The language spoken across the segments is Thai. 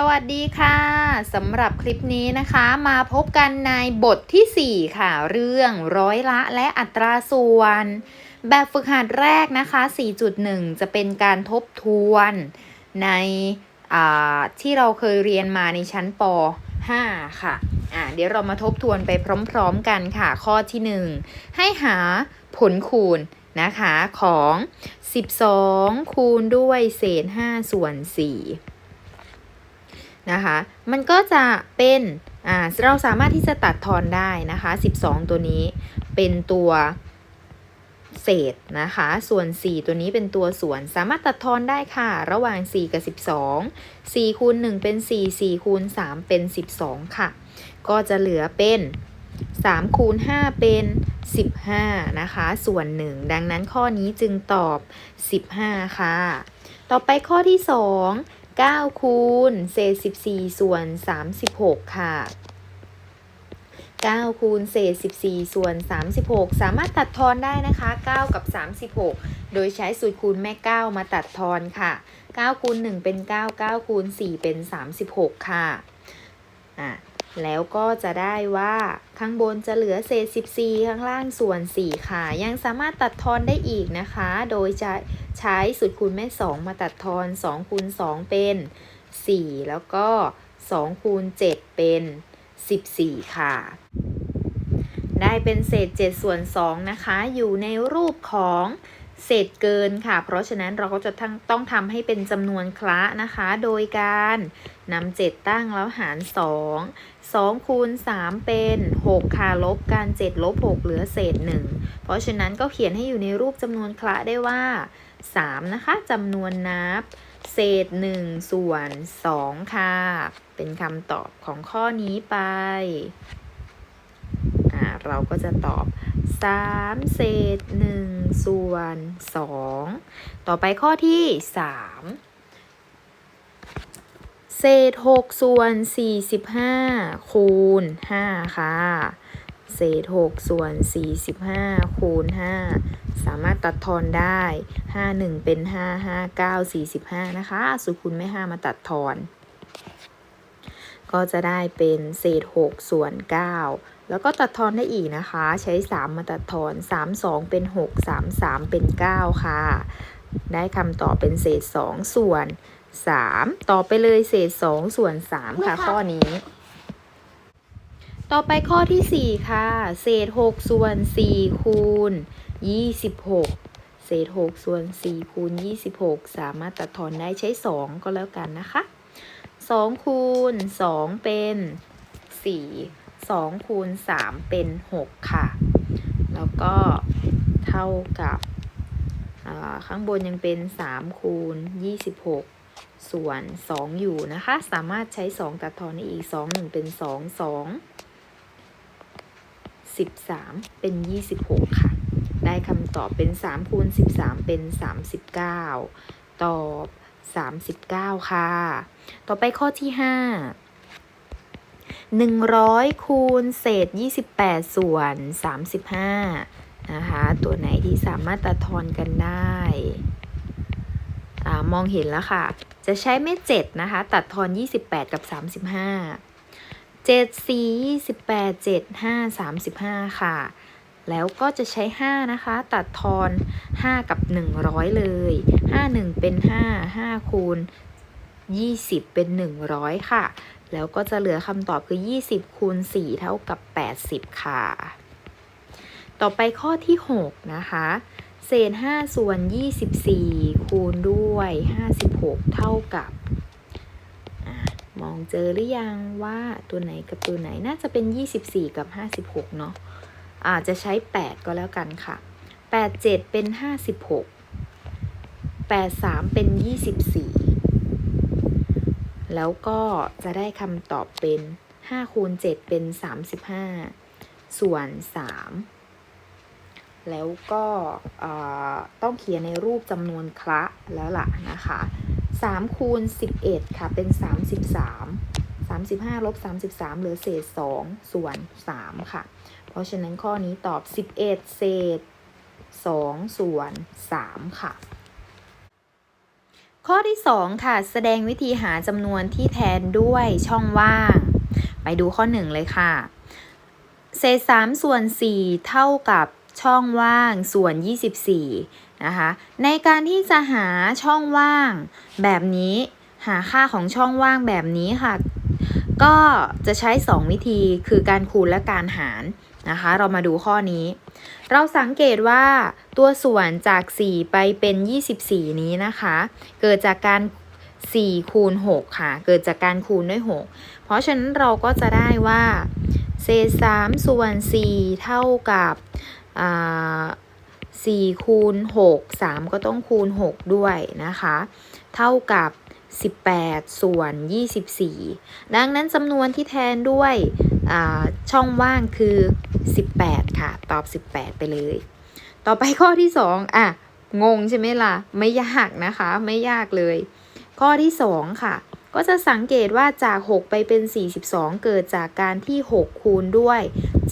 สวัสดีค่ะสำหรับคลิปนี้นะคะมาพบกันในบทที่ 4 ค่ะ เรื่องร้อยละและอัตราส่วน แบบฝึกหัดแรกนะคะ 4.1 จะเป็นการทบทวนในที่เราเคยเรียนมาในชั้นป .5 ค่ะเดี๋ยวเรามาทบทวนไปพร้อมๆกันค่ะ ข้อที่ 1 ให้หาผลคูณนะคะของ 12 คูณด้วยเศษ 5 ส่วน 4 นะคะ มันก็จะเป็นอ่าเราสามารถที่จะตัดทอนได้นะคะ 12 ตัวนี้เป็นตัวเศษนะคะ ส่วน 4 ตัวนี้เป็นตัวส่วน สามารถตัดทอนได้ค่ะ ระหว่าง 4 กับ 12 4คูณ1เป็น 4 4คูณ3เป็น 12 ค่ะ ก็จะเหลือเป็น3คูณ5เป็น 15 นะคะ ส่วน 1 ดังนั้นข้อนี้จึงตอบ 15 ค่ะ ต่อไปข้อที่ 2 9คูณเศษ14 ส่วน 36 ค่ะ 9คูณเศษ14 ส่วน 36 สามารถตัดทอนได้นะคะ 9 กับ 36 โดยใช้สูตรคูณแม่ 9 มาตัดทอนค่ะ 9 คูณ 1 เป็น 9 9 คูณ 4 เป็น 36 ค่ะ อะ แล้วก็จะได้ว่าข้างบนจะเหลือเศษ 14 ข้างล่างส่วน 4 ค่ะ ยังสามารถตัดทอนได้อีกนะคะ โดยจะใช้สูตรคูณแม่ 2 มาตัดทอน2คูณ2เป็น 4 แล้วก็2คูณ7เป็น 14 ค่ะ ได้เป็นเศษ 7 ส่วน 2 นะคะ อยู่ในรูปของ เศษเกินค่ะ เพราะฉะนั้นเราก็จะทั้งต้องทำให้เป็นจำนวนคละนะคะ โดยการนำ7ตั้งแล้วหาร 2 2คูณ3เป็น 6 ค่ะลบกัน7ลบ6เหลือเศษ 1 เพราะฉะนั้นก็เขียนให้อยู่ในรูปจำนวนคละได้ว่า 3 นะคะจำนวนนับ เศษ 1 ส่วน 2 ค่ะ เป็นคำตอบของข้อนี้ไป เราก็จะตอบ 3 เศษ 1 ส่วน 2 ต่อไปข้อที่ 3 เศษ 6 ส่วน 45 คูณ 5 ค่ะ เศษ 6 ส่วน 45 คูณ 5สามารถตัดทอนได้ 5 1 เป็น 5 5 9 45 นะคะ สุดคูณไม่ 5 มาตัดทอน ก็จะได้เป็นเศษ 6 ส่วน 9 แล้วก็ตัดทอนได้อีกนะคะ ใช้ 3 มาตัดทอน 3 2 เป็น 6 3 3 เป็น 9 ค่ะ ได้คำตอบเป็นเศษ 2 ส่วน 3 ต่อไปเลยเศษ 2 ส่วน 3 ค่ะ ข้อนี้ ต่อไปข้อที่ 4 ค่ะ เศษ 6 ส่วน 4 คูณ 26 เศษ 6 ส่วน 4 คูณ 26 สามารถตัดทอนได้ใช้ 2 ก็แล้วกันนะคะ 2 คูณ 2 เป็น 4 2คูณ3เป็น 6 ค่ะ แล้วก็เท่ากับข้างบนยังเป็น 3 คูณ 26 ส่วน 2 อยู่นะคะ สามารถใช้ 2 ตัดทอนได้อีก 2 1 เป็น 2 2 13 เป็น 26 ค่ะ ได้คำตอบเป็น 3 คูณ 13 เป็น 39 ตอบ 39 ค่ะ ต่อไปข้อที่ 5 100 คูณเศษ 28 ส่วน 35 นะคะ ตัวไหนที่สามารถตัดทอนกันได้อมองเห็นแล้วค่ะ จะใช้เม็ด7นะคะ ตัดทอน 28 กับ 35 7 4 28 7 5 35 ค่ะ แล้วก็จะใช้ 5 นะคะ ตัดทอน 5 กับ 100 เลย 5 1 เป็น 5 5 คูณ 20 เป็น 100 ค่ะ แล้วก็จะเหลือคำตอบคือ 20 คูณ 4 เท่ากับ 80 ค่ะ ต่อไปข้อที่ 6 นะคะ เศษ 5 ส่วน 24 คูณด้วย 56 เท่ากับอมองเจอหรือยังว่าตัวไหนกับตัวไหนน่าจะเป็น 24 กับ 56 เนาะอาจจะใช้ 8 ก็แล้วกันค่ะ 8 7 เป็น 56 8 3 เป็น 24 แล้วก็จะได้คำตอบเป็น5คูณ7เป็น 35 ส่วน 3 แล้วก็ต้องเขียนในรูปจำนวนคละแล้วล่ะนะคะ3คูณ11 ค่ะเป็น 33 35ลบ33เหลือเศษ 2 ส่วน 3 ค่ะ เพราะฉะนั้นข้อนี้ตอบ 11 เศษ 2 ส่วน 3 ค่ะ ข้อที่ 2 ค่ะ แสดงวิธีหาจำนวนที่แทนด้วยช่องว่าง ไปดูข้อ 1 เลยค่ะ เศษ3ส่วน 4 เท่ากับช่องว่างส่วน 24 นะคะ ในการที่จะหาช่องว่างแบบนี้ หาค่าของช่องว่างแบบนี้ค่ะ ก็จะใช้ 2 วิธีคือการคูณและการหารนะคะ เรามาดูข้อนี้ เราสังเกตว่าตัวส่วนจาก 4 ไปเป็น 24 นี้นะคะ เกิดจากการ 4 คูณ 6 ค่ะ เกิดจากการคูณด้วย 6 เพราะฉะนั้นเราก็จะได้ว่า เศษ 3 ส่วน 4 เท่ากับ4คูณ 6 3 ก็ต้องคูณ 6 ด้วยนะคะ เท่ากับ 18 ส่วน 24 ดังนั้นจำนวนที่แทนด้วยช่องว่างคือ 18 ค่ะ ตอบ 18 ไปเลย ต่อไปข้อที่ 2 อะ งงใช่ไหมล่ะ ไม่ยากนะคะ ไม่ยากเลย ข้อที่ 2 ค่ะ ก็จะสังเกตว่าจาก 6 ไปเป็น 42 เกิดจากการที่ 6 คูณด้วย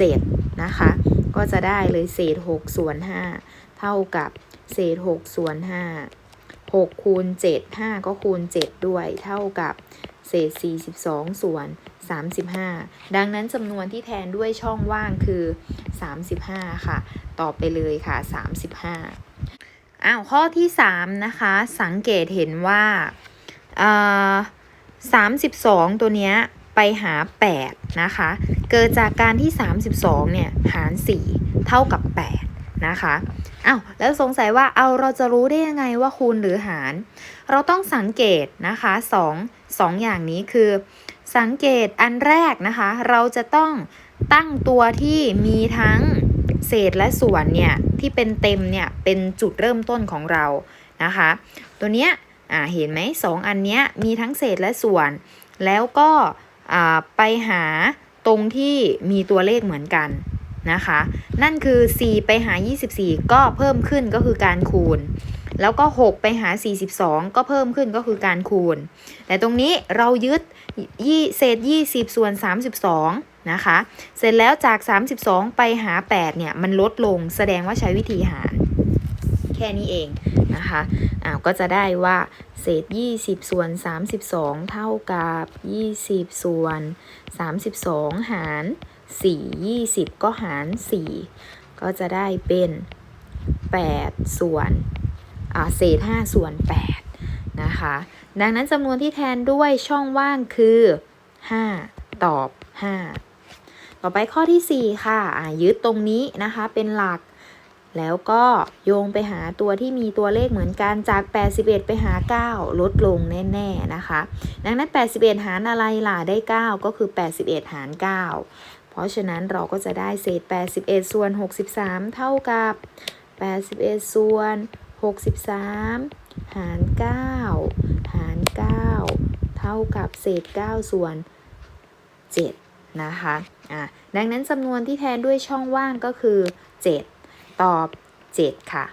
7 นะคะ ก็จะได้เลยเศษ 6 ส่วน 5 เท่ากับเศษ 6 ส่วน 5 6 คูณ 7 5 ก็คูณ 7 ด้วย เท่ากับเศษ 42 ส่วน 35 ดังนั้นจำนวนที่แทนด้วยช่องว่างคือ 35 ค่ะ ตอบไปเลยค่ะ 35อ้าวข้อที่ 3 นะคะ สังเกตเห็นว่า32ตัวเนี้ยไปหา 8 นะคะ เกิดจากการที่ 32 เนี่ย หาร 4 เท่ากับ 8 นะคะ อ้าวแล้วสงสัยว่าเอาเราจะรู้ได้ยังไงว่าคูณหรือหาร เราต้องสังเกตนะคะ2 2ออย่างนี้คือ สังเกตอันแรกนะคะ เราจะต้องตั้งตัวที่มีทั้งเศษและส่วนเนี่ย ที่เป็นเต็มเนี่ย เป็นจุดเริ่มต้นของเรานะคะ ตัวเนี้ยเห็นไหมสองอันเนี้ยมีทั้งเศษและส่วน แล้วก็ไปหาตรงที่มีตัวเลขเหมือนกัน นะคะ นั่นคือ 4 ไปหา 24 ก็เพิ่มขึ้นก็คือการคูณ แล้วก็ 6 ไปหา 42 ก็เพิ่มขึ้นก็คือการคูณ แต่ตรงนี้เรายึดเศษ 20 ส่วน 32 นะคะ เสร็จแล้วจาก 32 ไปหา 8 เนี่ย มันลดลงแสดงว่าใช้วิธีหาร แค่นี้เองนะคะอ้าวก็จะได้ว่าเศษ 20 ส่วน 32 เท่ากับ 20 ส่วน 32 หาร 4 20 ก็หาร 4 ก็จะได้เป็น 8 ส่วนเศษ 5 ส่วน 8 นะคะ ดังนั้นจำนวนที่แทนด้วยช่องว่างคือ 5 ตอบ 5 ต่อไปข้อที่ 4 ค่ะยึดตรงนี้นะคะเป็นหลัก แล้วก็โยงไปหาตัวที่มีตัวเลขเหมือนกันจาก 81 ไปหา 9 ลดลงแน่ๆนะคะ ดังนั้น 81 หารอะไรล่ะได้ 9 ก็คือ 81 หาร 9 เพราะฉะนั้นเราก็จะได้เศษ 81 ส่วน 63 เท่ากับ 81 ส่วน 63 หาร 9 หาร 9 เท่ากับเศษ 9 ส่วน 7 นะคะอะดังนั้นจำนวนที่แทนด้วยช่องว่างก็คือ 7 ตอบ 7 ค่ะ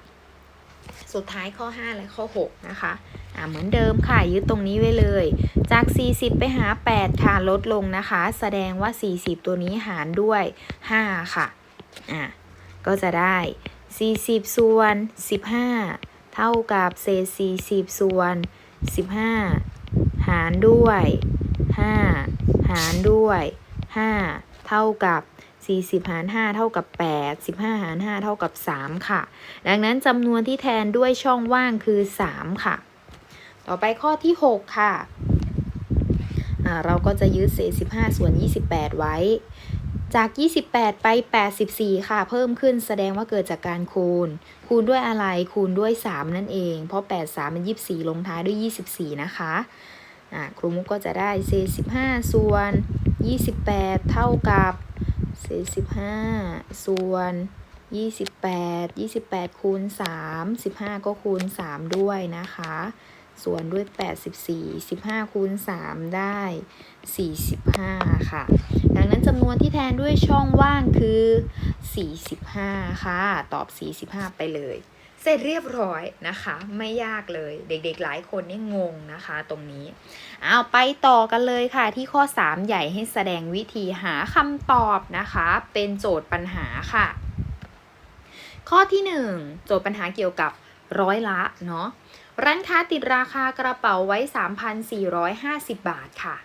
สุดท้ายข้อ 5 และข้อ 6 นะคะ อ่าเหมือนเดิมค่ะยึดตรงนี้ไว้เลย จาก 40 ไปหา 8 ค่ะลดลงนะคะ แสดงว่า 40 ตัวนี้หารด้วย 5 ค่ะอ่าก็จะได้ 40 ส่วน 15 เท่ากับเศษ 40 ส่วน 15 หารด้วย 5 หารด้วย 5 เท่ากับ 40 หาร 5 เท่ากับ 8 15 หาร 5 เท่ากับ 3 ค่ะ ดังนั้นจำนวนที่แทนด้วยช่องว่างคือ 3 ค่ะ ต่อไปข้อที่ 6 ค่ะเราก็จะยึดเศษ15 ส่วน 28 ไว้ จาก 28 ไป 84 ค่ะ เพิ่มขึ้นแสดงว่าเกิดจากการคูณ คูณด้วยอะไร คูณด้วย 3 นั่นเอง เพราะ 83 มัน 24 ลงท้ายด้วย 24 นะคะครูมุกก็จะได้เศษ15 ส่วน 28 เท่ากับเศษ15 ส่วน28 28 คูณ 3 15 ก็คูณ 3 ด้วยนะคะ ส่วนด้วย 84 15คูณ3ได้ 45 ค่ะ ดังนั้นจำนวนที่แทนด้วยช่องว่างคือ 45 ค่ะ ตอบ 45 ไปเลย เสร็จเรียบร้อยนะคะ ไม่ยากเลย เด็กๆหลายคนนี่งงนะคะตรงนี้เอาไปต่อกันเลยค่ะ ที่ข้อ 3 ใหญ่ให้แสดงวิธีหาคำตอบนะคะ เป็นโจทย์ปัญหาค่ะ ข้อที่ 1 โจทย์ปัญหาเกี่ยวกับร้อยละเนาะ ร้านค้าติดราคากระเป๋าไว้ 3,450 บาทค่ะ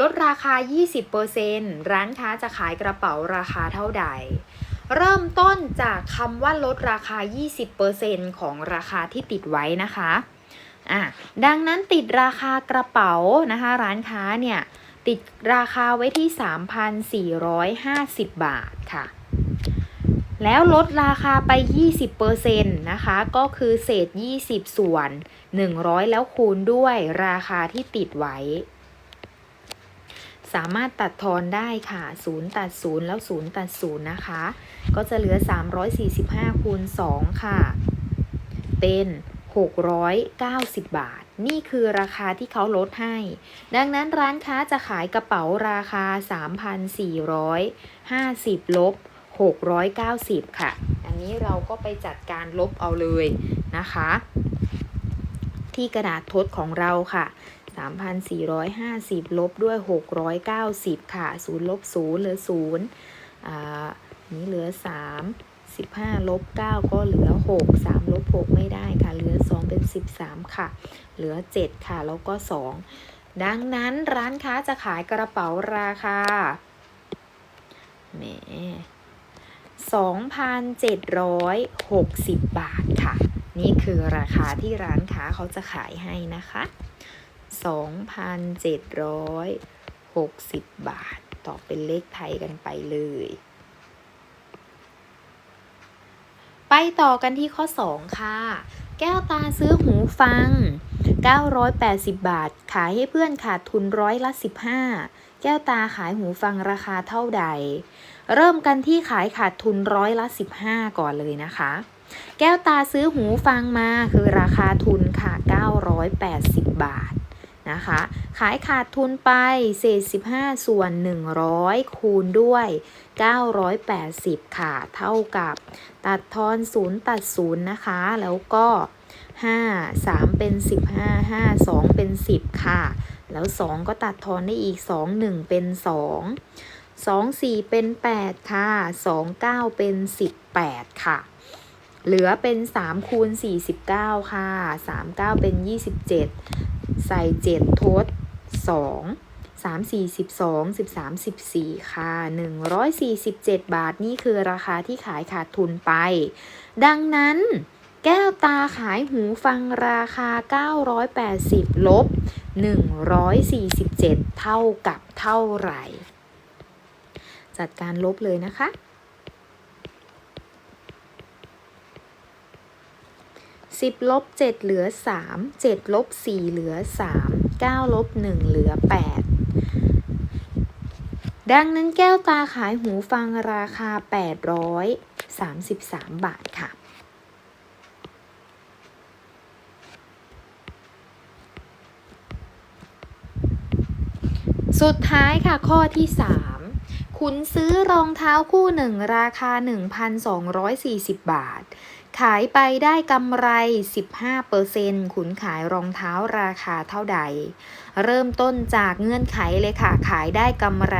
ลดราคา 20%ร้านค้าจะขายกระเป๋าราคาเท่าใด เริ่มต้นจากคำว่าลดราคา 20%ของราคาที่ติดไว้นะคะอะดังนั้นติดราคากระเป๋านะคะ ร้านค้าเนี่ย ติดราคาไว้ที่ 3,450 บาทค่ะ แล้วลดราคาไป 20%นะคะ ก็คือเศษ 20 ส่วน 100 แล้วคูณด้วยราคาที่ติดไว้ สามารถตัดทอนได้ค่ะ 0 ตัด 0 แล้ว 0 ตัด 0 นะคะ ก็จะเหลือ 345 คูณ 2 ค่ะ เป็น 690 บาท นี่คือราคาที่เขาลดให้ ดังนั้นร้านค้าจะขายกระเป๋าราคา 3,450 ลบ 690 ค่ะ อันนี้เราก็ไปจัดการลบเอาเลยนะคะ ที่กระดาษทดของเราค่ะ 3,450 ลบด้วย 690 ค่ะ 0 ลบ 0 เหลือ 0 อ่า นี้เหลือ 3 15 ลบ 9 ก็เหลือ 6 3 ลบ 6 ไม่ได้ค่ะ เหลือ 2 เป็น 13 ค่ะ เหลือ 7 ค่ะ แล้วก็ 2 ดังนั้นร้านค้าจะขายกระเป๋าราคาแหม 2,760 บาทค่ะ นี่คือราคาที่ร้านค้าเขาจะขายให้นะคะ 2,760 บาทตอบเป็นเลขไทยกันไปเลย ไปต่อกันที่ข้อ 2 ค่ะ แก้วตาซื้อหูฟัง 980 บาท ขายให้เพื่อนขาดทุนร้อยละ 15 แก้วตาขายหูฟังราคาเท่าใด เริ่มกันที่ขายขาดทุนร้อยละ 15 ก่อนเลยนะคะ แก้วตาซื้อหูฟังมาคือราคาทุนค่ะ 980 บาทนะคะ ขายขาดทุนไปเศษ15 ส่วน 100 คูณด้วย 980 ค่ะ เท่ากับตัดทอน0ตัด0นะคะ แล้วก็ 5 3 เป็น 15 5 2 เป็น 10 ค่ะ แล้ว 2 ก็ตัดทอนได้อีก 2 1 เป็น 2 2 4 เป็น 8 ค่ะ 2 9 เป็น 18 ค่ะ เหลือเป็น 3 คูณ 49 ค่ะ 39 เป็น 27 ใส่ 7 ทด 2 3 4 12 13 14 ค่ะ 147 บาทนี่คือราคาที่ขายขาดทุนไป ดังนั้น แก้วตาขายหูฟังราคา 980 ลบ 147 เท่ากับเท่าไหร่ จัดการลบเลยนะคะ 10ลบ7เหลือ 3 7ลบ4เหลือ 3 9ลบ1เหลือ 8 ดังนั้นแก้วตาขายหูฟังราคา 833 บาทค่ะ สุดท้ายค่ะข้อที่ 3 คุณซื้อรองเท้าคู่หนึ่งราคา 1,240 บาท ขายไปได้กำไร 15%คุณขายรองเท้าราคาเท่าใด เริ่มต้นจากเงื่อนไขเลยค่ะ ขายได้กำไร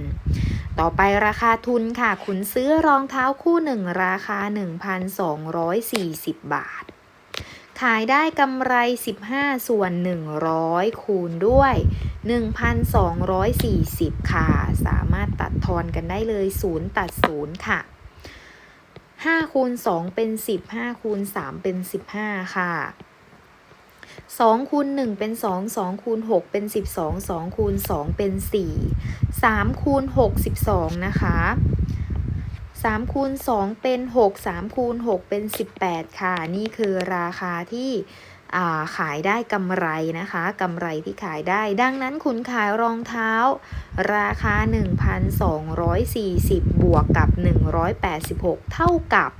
15%ต่อไปราคาทุนค่ะ คุณซื้อรองเท้าคู่หนึ่งราคา 1,240 บาท ขายได้กำไร 15 ส่วน 100 คูณด้วย 1,240 ค่ะ สามารถตัดทอนกันได้เลย 0 ตัด 0 ค่ะ 5 คูณ 2 เป็น 10 5 คูณ 3 เป็น 15 ค่ะ2คูณ1เป็น2 2คูณ6เป็น12 2คูณ2เป็น4 3คูณ6 12นะคะ 3คูณ2เป็น 6 3คูณ6เป็น 18 ค่ะ นี่คือราคาที่ขายได้กำไรนะคะกำไรที่ขายได้ ดังนั้นคุณขายรองเท้า ราคา 1,240 บวกกับ 186 เท่ากับ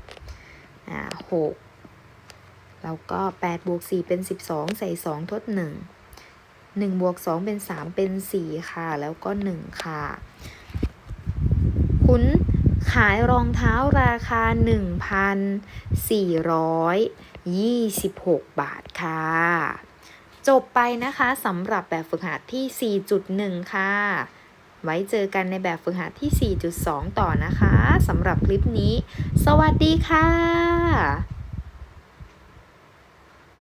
6แล้วก็8บวก4เป็น 12 ใส่ 2 ทด 1 1บวก2เป็น 3 เป็น 4 ค่ะ แล้วก็ 1 ค่ะ คุณ ขายรองเท้าราคา 1,426 บาทค่ะ จบไปนะคะสำหรับแบบฝึกหัดที่ 4.1 ค่ะ ไว้เจอกันในแบบฝึกหัดที่ 4.2 ต่อนะคะสำหรับคลิปนี้ สวัสดีค่ะ